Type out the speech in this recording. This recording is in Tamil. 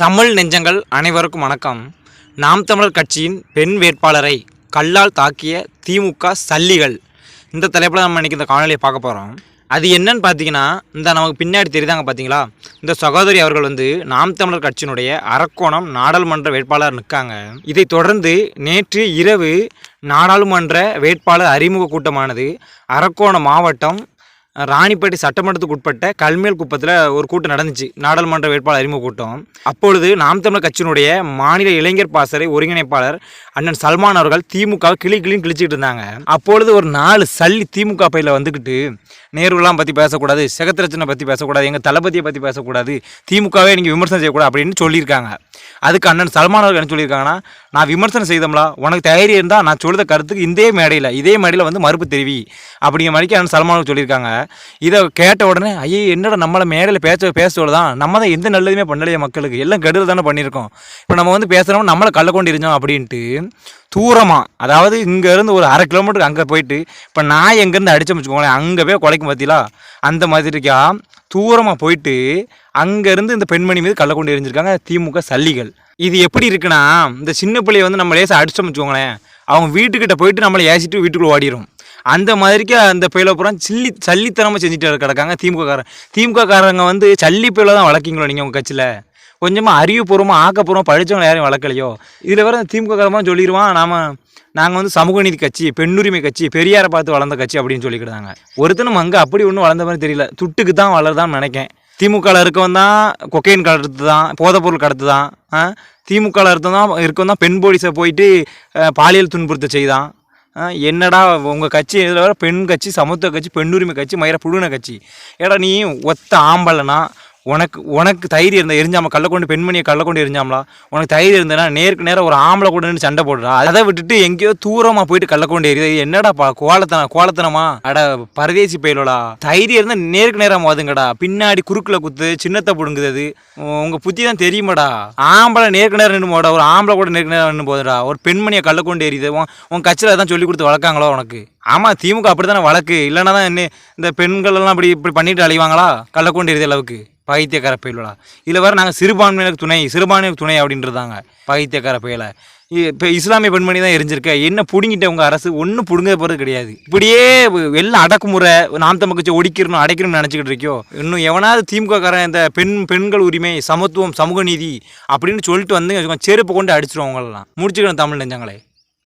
தமிழ் நெஞ்சங்கள் அனைவருக்கும் வணக்கம். நாம் தமிழர் கட்சியின் பெண் வேட்பாளரை கல்லால் தாக்கிய திமுக சல்லிகள். இந்த தலைப்பில் நம்ம இன்றைக்கி இந்த காணொலியை பார்க்க போகிறோம் அது என்னன்னு பார்த்தீங்கன்னா இந்த நமக்கு பின்னாடி தெரியுதாங்க பார்த்தீங்களா? இந்த சகோதரி அவர்கள் வந்து நாம் தமிழர் கட்சியினுடைய அரக்கோணம் நாடாளுமன்ற வேட்பாளர் நிற்காங்க. இதை தொடர்ந்து நேற்று இரவு நாடாளுமன்ற வேட்பாளர் அறிமுக கூட்டமானது அரக்கோணம் மாவட்டம் ராணிப்பேட்டை சட்டமன்றத்துக்கு உட்பட்ட கல்மேல் குப்பத்தில் ஒரு கூட்டம் நடந்துச்சு. நாடாளுமன்ற வேட்பாளர் அறிமுக கூட்டம். அப்பொழுது நாம் தமிழர் கட்சியினுடைய மாநில இளைஞர் பாசறை ஒருங்கிணைப்பாளர் அண்ணன் சல்மான் அவர்கள் திமுக கிளி கிளின்னு கிழிச்சிட்டு இருந்தாங்க. அப்பொழுது ஒரு நாலு சல்லி திமுக பையில் வந்துக்கிட்டு நேருலாம் பற்றி பேசக்கூடாது செகத்திரச்சனை பற்றி பேசக்கூடாது எங்கள் தளபதியை பற்றி பேசக்கூடாது திமுகவே நீங்கள் விமர்சனம் செய்யக்கூடாது அப்படின்னு சொல்லியிருக்காங்க. அதுக்கு அண்ணன் சல்மான் அவர்கள் என்ன சொல்லியிருக்காங்கன்னா நான் விமர்சனம் செய்தோம்ல உனக்கு தைரியம் இருந்தால் நான் சொல்லுத கருத்துக்கு இதே மேடையில் இதே மேடையில் வந்து மறுப்பு தெரிவி. அப்படிங்கிற மாதிரிக்கு அண்ணன் சல்மான் சொல்லியிருக்காங்க. இதை கேட்ட உடனே ஐயே என்னடா நம்மளை மேடையில் பேச பேசுவது தான் நம்ம தான் எந்த நல்லதுமே பண்ணலையே மக்களுக்கு எல்லாம் கெடுதல் தானே பண்ணியிருக்கோம். இப்போ நம்ம வந்து பேசுகிறோம் நம்மளை கள்ள கொண்டு இருந்தோம் அப்படின்ட்டு தூரமாக அதாவது இங்கேருந்து ஒரு அரை கிலோமீட்டருக்கு அங்கே போயிட்டு இப்போ நான் எங்கேருந்து அடிச்சோம் வச்சுக்கோங்களேன் அங்கே போய் குலைக்கும் பார்த்தீங்களா அந்த மாதிரிக்கா தூரமாக போயிட்டு அங்கேருந்து இந்த பெண்மணி மீது கள்ள கொண்டு எரிஞ்சிருக்காங்க திமுக சல்லிகள். இது எப்படி இருக்குன்னா இந்த சின்ன பிள்ளைய வந்து நம்ம லேசாக அடிச்சோம் வச்சுக்கோங்களேன் அவங்க வீட்டுக்கிட்ட போயிட்டு நம்மளை ஏசிட்டு வீட்டுக்குள்ளே ஓடிடும் அந்த மாதிரிக்கு அந்த பயில பூரா சில்லி சல்லித்தனமாக செஞ்சுட்டு கிடக்காங்க திமுக காரன் திமுக காரங்க வந்து சல்லி பயில தான் வளர்க்கீங்களோ நீங்கள் உங்கள் கட்சியில்? கொஞ்சமாக அறிவுபூர்வமாக ஆக்கப்பூர்வமாக படித்தவங்க யாரையும் வளர்க்கலையோ? இதில் வர திமுக காரமாக சொல்லிடுவான் நாம் நாங்கள் வந்து சமூக நீதி கட்சி பெண்ணுரிமை கட்சி பெரியாரை பார்த்து வளர்ந்த கட்சி அப்படின்னு சொல்லிக்கிட்டாங்க. ஒருத்தனும் அங்கே அப்படி ஒன்றும் வளர்ந்த மாதிரி தெரியல. துட்டுக்கு தான் வளருதான்னு நினைக்கேன். திமுகவில் இருக்கவன் தான் கொக்கைன் கடத்து தான் போதைப்பொருள் கடத்து தான் திமுகவில் தான் இருக்கவன் தான் பெண் போலீஸை போயிட்டு பாலியல் துன்புறுத்த செய்தான். என்னடா உங்கள் கட்சி இதில் வர பெண் கட்சி சமத்துவ கட்சி பெண்ணுரிமை கட்சி மயிர புழுன கட்சி. ஏடா நீ ஒத்த ஆம்பளைனா உனக்கு உனக்கு தைரியம் இருந்தால் எரிஞ்சாமல் கள்ள கொண்டு பெண்மணியை கள்ள கொண்டு எரிஞ்சாமலா? உனக்கு தைரியம் இருந்தேன்னா நேருக்கு நேரம் ஒரு ஆம்பளை கூட நின்று சண்டை போடுறா. அதை விட்டுட்டு எங்கேயோ தூரமாக போயிட்டு கள்ள கொண்டு எரியுது என்னடா பா கோலத்தனா கோலத்தனமா? அட பரதேசி பயிலோடா. தைரியம் இருந்தால் நேருக்கு நேரம் வாதுங்கடா. பின்னாடி குறுக்கில் குத்து சின்னத்தை பிடுங்குது அது. உங்கள் புத்தி தான் தெரியுமாடா? ஆம்பளை நேருக்கு நேரம் நின்று போடா. ஒரு ஆம்பளை கூட நேருக்கு நேரம் நின்று போதுடா. ஒரு பெண்மணியை கள்ள கொண்டு எரியுது உன் உன் கட்சியில் தான் சொல்லி கொடுத்து வளர்க்காங்களோ உனக்கு? ஆமாம் திமுக அப்படி தானே வழக்கு. இல்லைன்னா தான் என்ன இந்த பெண்கள் எல்லாம் இப்படி இப்படி பண்ணிட்டு அழிவாங்களா கள்ள கொண்டு எரியுது அளவுக்கு. பைத்தியக்கார புயலா இதில் வேறு நாங்கள் சிறுபான்மையினருக்கு துணை சிறுபான்மையினருக்கு துணை அப்படின்றதாங்க பகைத்தியக்கார புயலை. இப்போ இஸ்லாமிய பெண்மணி தான் எரிஞ்சிருக்க? என்ன பிடுங்கிட்ட உங்கள் அரசு? ஒன்றும் பிடுங்க போகிறது கிடையாது. இப்படியே எல்லாம் அடக்குமுறை நாம் தமிழ் ஒடிக்கிறணும் அடைக்கணும்னு நினச்சிக்கிட்டு இருக்கியோ? இன்னும் எவனாவது திமுக காரன் இந்த பெண் பெண்கள் உரிமை சமத்துவம் சமூக நீதி அப்படின்னு சொல்லிட்டு வந்து செருப்பு கொண்டு அடிச்சிருவோம் அவங்களெல்லாம். முடிச்சுக்கணும் தமிழ் நெஞ்சங்களே.